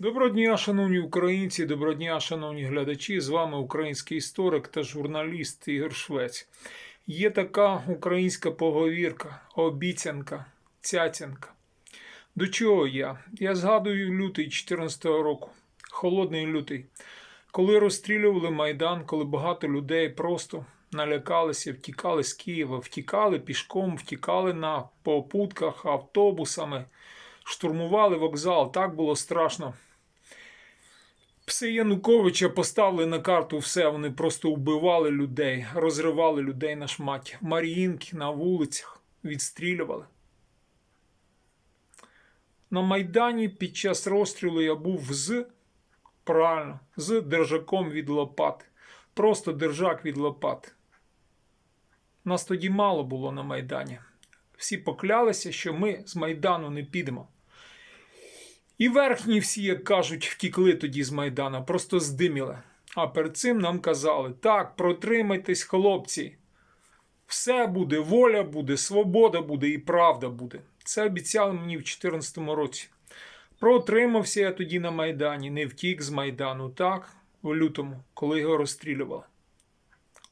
Доброго дня, шановні українці, доброго дня, шановні глядачі. З вами український історик та журналіст Ігор Швець. Є така українська поговірка, обіцянка, цяцянка. До чого я? Я згадую лютий 14-го року, холодний лютий, коли розстрілювали Майдан, коли багато людей просто налякалися, втікали з Києва, втікали пішком, втікали на попутках, автобусами, штурмували вокзал. Так було страшно. Пси Януковича поставили на карту все, вони просто вбивали людей, розривали людей на шматі. Маріїнки на вулицях відстрілювали. На Майдані під час розстрілу я був з правильно, з держаком від лопати. Просто держак від лопати. Нас тоді мало було на Майдані. Всі поклялися, що ми з Майдану не підемо. І верхні всі, як кажуть, втікли тоді з Майдана, просто здиміли. А перед цим нам казали: так, протримайтесь, хлопці. Все буде, воля буде, свобода буде і правда буде. Це обіцяли мені в 2014 році. Протримався я тоді на Майдані, не втік з Майдану, так, в лютому, коли його розстрілювали.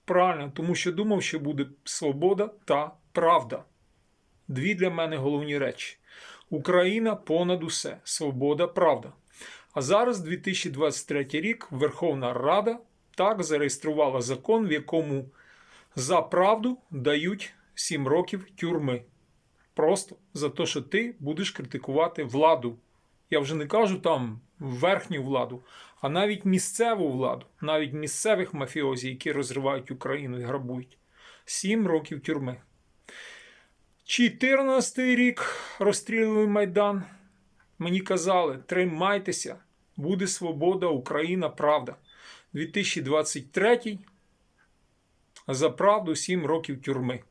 Правильно, тому що думав, що буде свобода та правда. Дві для мене головні речі. Україна понад усе, свобода, правда. А зараз, 2023 рік, Верховна Рада так зареєструвала закон, в якому за правду дають 7 років тюрми. Просто за те, що ти будеш критикувати владу. Я вже не кажу там верхню владу, а навіть місцеву владу, навіть місцевих мафіозі, які розривають Україну і грабують. 7 років тюрми. 14 рік розстрілювали Майдан. Мені казали, тримайтеся, буде свобода, Україна, правда. 2023 за правду 7 років тюрми.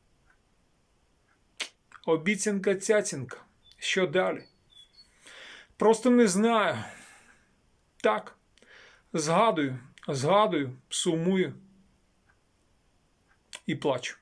Обіцянка цяцянка. Що далі? Просто не знаю. Так, згадую, згадую, сумую і плачу.